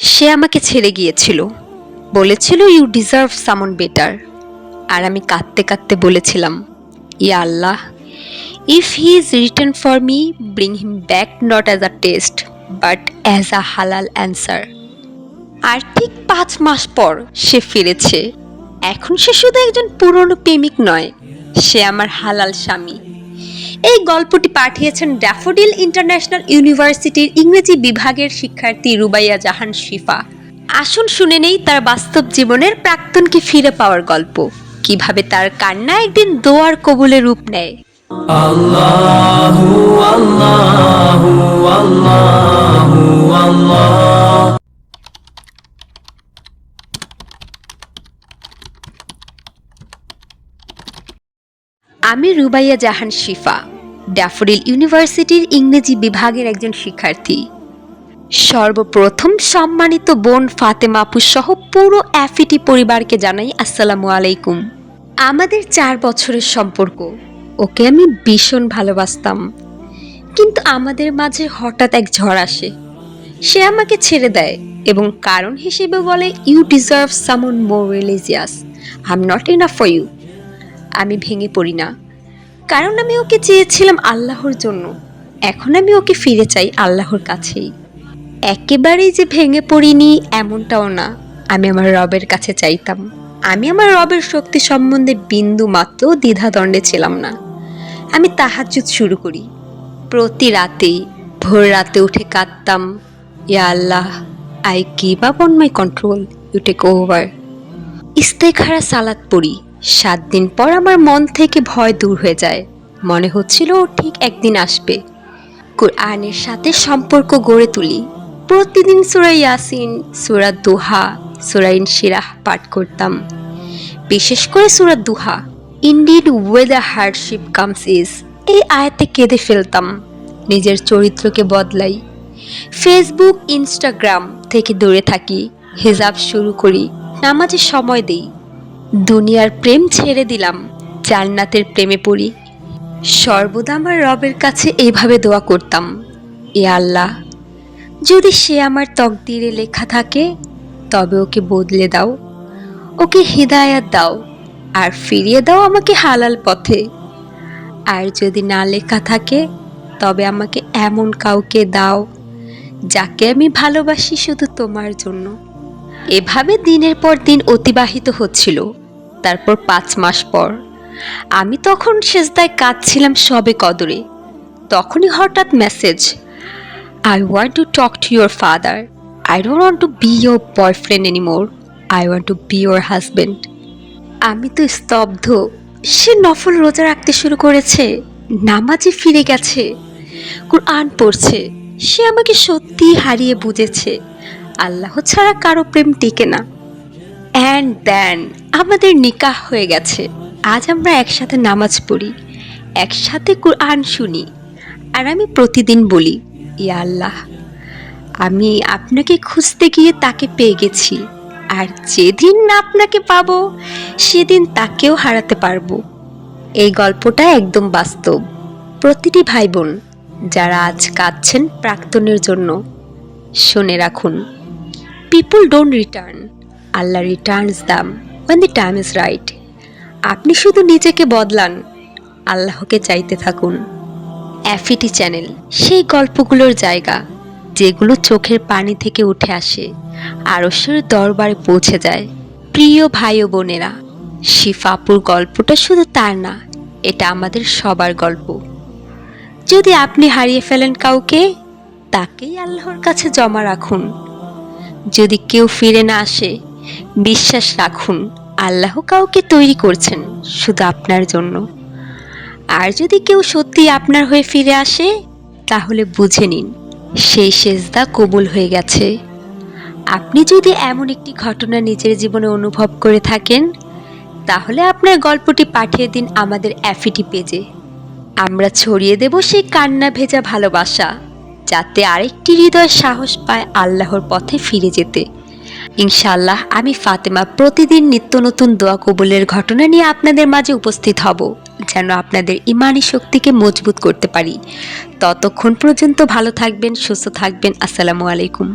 সে আমাকে ছেড়ে গিয়েছিল। বলেছিল ইউ ডিজার্ভ সামন বেটার আর আমি কাঁদতে কাঁদতে বলেছিলাম, ইয়া আল্লাহ if he is return for me bring him back not as a test but as a হালাল অ্যান্সার আর ঠিক পাঁচ মাস পর সে ফিরেছে। এখন সে শুধু একজন পুরনো প্রেমিক নয়, সে আমার হালাল স্বামী। এই গল্পটি পাঠিয়েছেন ড্যাফোডিল ইন্টারন্যাশনাল ইউনিভার্সিটির ইংরেজি বিভাগের শিক্ষার্থী রুবাইয়া জাহান শিফা। আসুন শুনে নেই তার বাস্তব জীবনের প্রাক্তনকে ফিরে পাওয়ার গল্প। কীভাবে তার কান্না একদিন দোয়ার কবুলে রূপ নেয়। Allahu Allahu Allah আমি রুবাইয়া জাহান শিফা, ড্যাফোডিল ইউনিভার্সিটির ইংরেজি বিভাগের একজন শিক্ষার্থী। সর্বপ্রথম সম্মানিত বোন ফাতেমা সহ পুরো অ্যাফিটি পরিবারকে জানাই আসসালামু আলাইকুম। আমাদের চার বছরের সম্পর্ক, ওকে আমি ভীষণ ভালোবাসতাম। কিন্তু আমাদের মাঝে হঠাৎ এক ঝড় আসে। সে আমাকে ছেড়ে দেয় এবং কারণ হিসেবে বলে you deserve someone more religious I am not enough for you আমি ভেঙে পড়ি না। কারণ আমি ওকে চেয়েছিলাম আল্লাহর জন্য। এখন আমি ওকে ফিরে চাই আল্লাহর কাছেই। একেবারেই যে ভেঙে পড়িনি এমনটাও না। আমি আমার রবের কাছে চাইতাম। আমি আমার রবের শক্তি সম্বন্ধে বিন্দু মাত্র দ্বিধাদণ্ডে ছিলাম না। আমি তাহাজুদ শুরু করি। প্রতি রাতেই ভোর রাতে উঠে কাঁদতাম, ইয়া আল্লাহ, I give up on my control, you take over. ইস্তেখারা সালাদ পড়ি। সাত দিন পর আমার মন থেকে ভয় দূর হয়ে যায়। মনে হচ্ছিল ও ঠিক একদিন আসবে। কোরআনের সাথে সম্পর্ক গড়ে তুলি। প্রতিদিন সুরা ইয়াসিন, সুরা দুহা সুরাইন শিরাহ পাঠ করতাম। বিশেষ করে সুরা দুহা। Indeed with a hardship comes ease এই আয়াতে কেঁদে ফেলতাম। নিজের চরিত্রকে বদলাই। ফেসবুক ইনস্টাগ্রাম থেকে দূরে থাকি। হিজাব শুরু করি। নামাজে সময় দেই। দুনিয়ার প্রেম ছেড়ে দিলাম, জান্নাতের প্রেমে পড়ি। সর্বদা আমার রবের কাছে এইভাবে দোয়া করতাম, এ আল্লাহ, যদি সে আমার তকদিরে লেখা থাকে, তবে ওকে বদলে দাও, ওকে হৃদায়াত দাও, আর ফিরিয়ে দাও আমাকে হালাল পথে। আর যদি না লেখা থাকে, তবে আমাকে এমন কাউকে দাও, যাকে আমি ভালোবাসি শুধু তোমার জন্য। এভাবে দিনের পর দিন অতিবাহিত হচ্ছিল। তারপর পাঁচ মাস পর আমি তখন সেজদায় কাঁদছিলাম সবে কদরে। তখনই হঠাৎ message I want to talk to your father I don't want to be your boyfriend anymore I want to be your husband আমি তো স্তব্ধ। সে নফল রোজা রাখতে শুরু করেছে। নামাজে ফিরে গেছে। কোরআন পড়ছে। সে আমাকে সত্যিই হারিয়ে বুঝেছে। আল্লাহ ছাড়া কারও প্রেম টিকে না। অ্যান্ড দেন আমাদের নিকাহ হয়ে গেছে। আজ আমরা একসাথে নামাজ পড়ি, একসাথে কোরআন শুনি, আর আমি প্রতিদিন বলি, ইয়া আল্লাহ, আমি আপনাকে খুঁজতে গিয়ে তাকে পেয়ে গেছি, আর যেদিন না আপনাকে পাবো, সেদিন তাকেও হারাতে পারব। এই গল্পটা একদম বাস্তব। প্রতিটি ভাই বোন যারা আজ কাঁদছেন প্রাক্তনের জন্য, শুনে রাখুন। People don't return Allah returns them when the time is right আপনি শুধু নিজেকে বদলান, আল্লাহকে চাইতে থাকুন। অ্যাফিটি চ্যানেল সেই গল্পগুলোর জায়গা, যেগুলো চোখের পানি থেকে উঠে আসে, আরশের দরবারে পৌঁছে যায়। প্রিয় ভাই ও বোনেরা, শিফাপুর গল্পটা শুধু তার না, এটা আমাদের সবার গল্প। যদি আপনি হারিয়ে ফেলেন কাউকে, তাকেই আল্লাহর কাছে জমা রাখুন। যদি কেউ ফিরে না আসে, বিশ্বাস রাখুন, আল্লাহ কাউকে তৈরি করছেন শুধু আপনার জন্য। আর যদি কেউ সত্যি আপনার হয়ে ফিরে আসে, তাহলে বুঝে নিন, সেই সেজদা কবুল হয়ে গেছে। আপনি যদি এমন একটি ঘটনা নিজের জীবনে অনুভব করে থাকেন, তাহলে আপনার গল্পটি পাঠিয়ে দিন আমাদের অ্যাফিটি পেজে। আমরা ছড়িয়ে দেব সেই কান্না ভেজা ভালোবাসা। যাতে আরেকটি হৃদয় সাহস পায় আল্লাহর পথে ফিরে যেতে ইনশাল্লাহ আমি ফাতেমা প্রতিদিন নিত্য নতুন দোয়া কবুলের ঘটনা নিয়ে আপনাদের মাঝে উপস্থিত হব, যেন আপনাদের ইমানি শক্তিকে মজবুত করতে পারি ততক্ষণ পর্যন্ত ভালো থাকবেন, সুস্থ থাকবেন, আসসালামু আলাইকুম.